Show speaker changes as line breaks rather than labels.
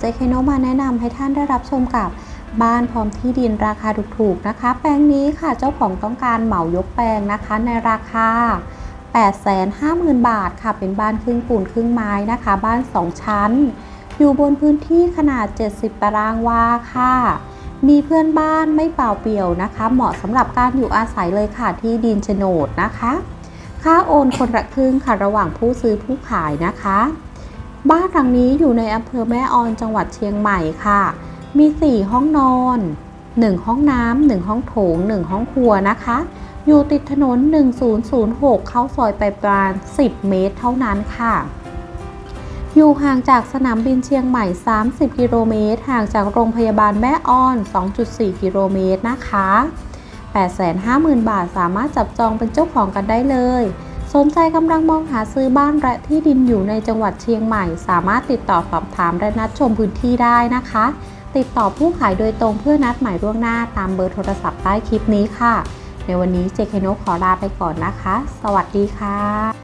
เจคโนมาแนะนำให้ท่านได้รับชมกับบ้านพร้อมที่ดินราคาถูกๆนะคะ แปลงนี้ค่ะเจ้าของต้องการเหมายกแปลงนะคะในราคา 850,000 บาทค่ะ เป็นบ้านครึ่งปูนครึ่งไม้นะคะ บ้าน 2 ชั้น อยู่บนพื้นที่ขนาด 70 ตารางวาค่ะ มีเพื่อนบ้านไม่เปล่าเปลี่ยวนะคะ เหมาะสำหรับการอยู่อาศัยเลยค่ะที่ดินโฉนดนะคะ ค่าโอนคนละครึ่งค่ะระหว่างผู้ซื้อผู้ขายนะคะ บ้านหลังนี้อยู่ในอำเภอแม่ออนจังหวัดเชียงใหม่ค่ะ มี 4 ห้องนอน 1 ห้องน้ำ1ห้องโถง 1 ห้องครัวนะคะ อยู่ติดถนน 1006 เข้าซอยไปประมาณ 10 เมตรเท่านั้นค่ะ อยู่ห่างจากสนามบินเชียงใหม่ 30 กิโลเมตร ห่างจากโรงพยาบาลแม่ออน 2.4 กิโลเมตรนะคะ 850,000 บาทสามารถจับจองเป็นเจ้าของกันได้เลย สนใจกำลังมองหาซื้อบ้านและที่ดินอยู่ในจังหวัดเชียงใหม่ สามารถติดต่อสอบถามและนัดชมพื้นที่ได้นะคะ ติดต่อผู้ขายโดยตรงเพื่อนัดหมายล่วงหน้าตามเบอร์โทรศัพท์ใต้คลิปนี้ค่ะ ในวันนี้เจคโนขอลาไปก่อนนะคะ สวัสดีค่ะ